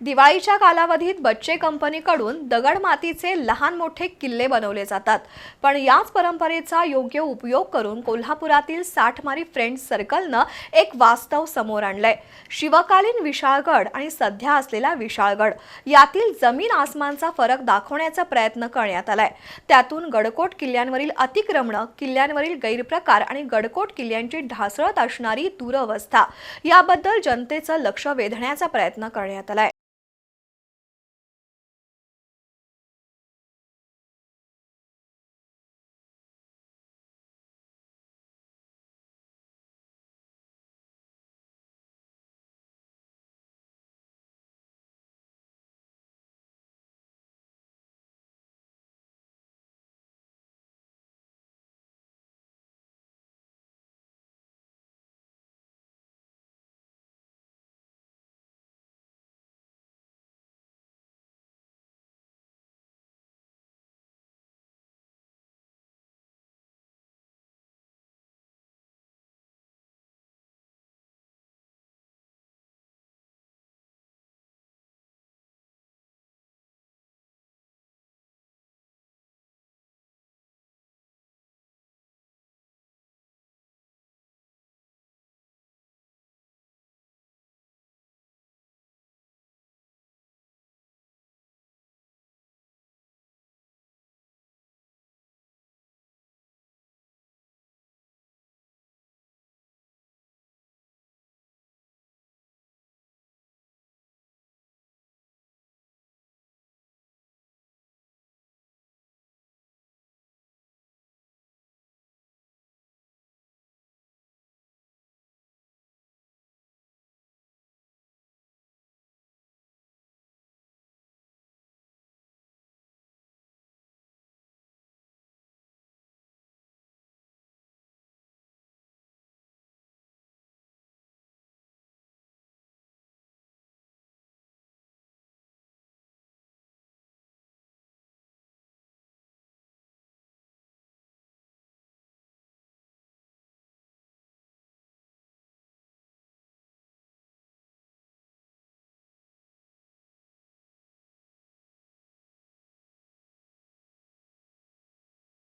दिवाळीच्या कालावधीत बच्चे कंपनीकडून दगड मातीचे लहान मोठे किल्ले बनवले जातात. पण याच परंपरेचा योग्य उपयोग करून कोल्हापुरातील साठमारी फ्रेंड्स सर्कलनं एक वास्तव समोर आणलंय. शिवकालीन विशाळगड आणि सध्या असलेला विशाळगड यातील जमीन आसमानचा फरक दाखवण्याचा प्रयत्न करण्यात आलाय. त्यातून गडकोट किल्ल्यांवरील अतिक्रमणं किल्ल्यांवरील गैरप्रकार आणि गडकोट किल्ल्यांची ढासळत असणारी दुरवस्था याबद्दल जनतेचं लक्ष वेधण्याचा प्रयत्न करण्यात आलाय.